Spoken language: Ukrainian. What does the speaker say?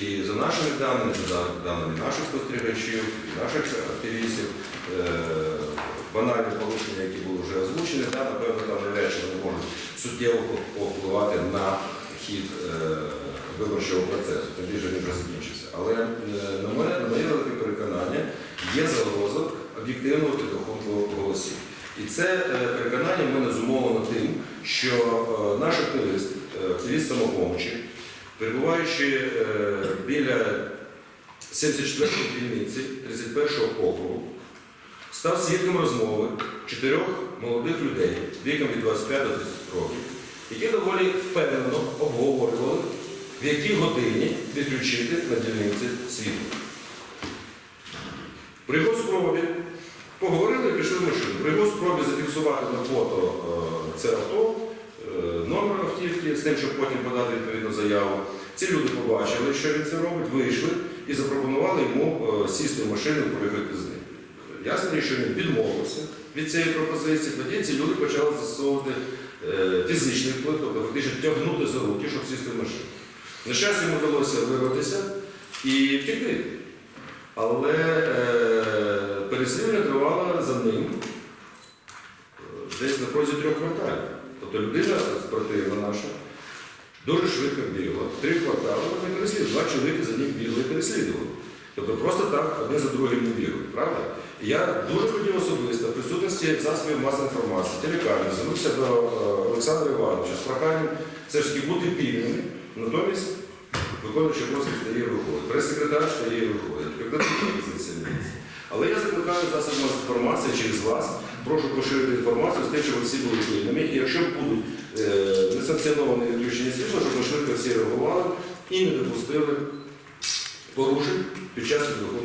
І за нашими даними, за даними наших спостерігачів, наших активістів, е, банальні порушення, які були вже озвучені, да, напевно, там чи вони можуть суттєво повпливати на хід е, виборчого процесу, тим більше він вже закінчився. Але е, на моє, на моє велике переконання є загроза об'єктивного підрахунку голосів. І це переконання в мене зумовлено тим, що наш активіст, активіст самопомочі, перебуваючи е, біля 74-ї дільниці 31-го округу, став свідком розмови чотирьох молодих людей віком від 25 до 30 років, які доволі впевнено обговорювали, в якій годині відключити на дільниці світло. При його спробі поговорили і пішли в машину. При його спробі зафіксувати на фото е, це авто, номер автівки, з тим, щоб потім подати відповідну заяву. Ці люди побачили, що він це робить, вийшли і запропонували йому е, сісти в машину і поїхати з ним. Ясно, що він відмовився від цієї пропозиції, тоді ці люди почали застосовувати е, фізичний вплив, тобто фактично тягнути за руки, щоб сісти в машину. На щастя, йому вдалося вирватися і втекти. Але е, переслідування тривало за ним е, десь на протязі трьох кварталів. Тобто людина спортивна наша дуже швидко бігла. Три квартали вони переслідували. Два чоловіки за ним бігли і переслідували. Тобто просто так одне за другим не бігли, правда? І я дуже хотів особисто в присутності засобів масової інформації, телекамер, звернувся до е, Олександра Івановича з проханням все ж таки бути пільними, натомість виконуючий обов'язки стає виходить. Прес-секретар стає виходить. Але я закликаю засоби масової інформації через вас, прошу поширити інформацію з тим, щоб всі були вільними. І якщо будуть е, несанкціоновані відключення світла, щоб ми швидко всі реагували і не допустили порушень під час голосів.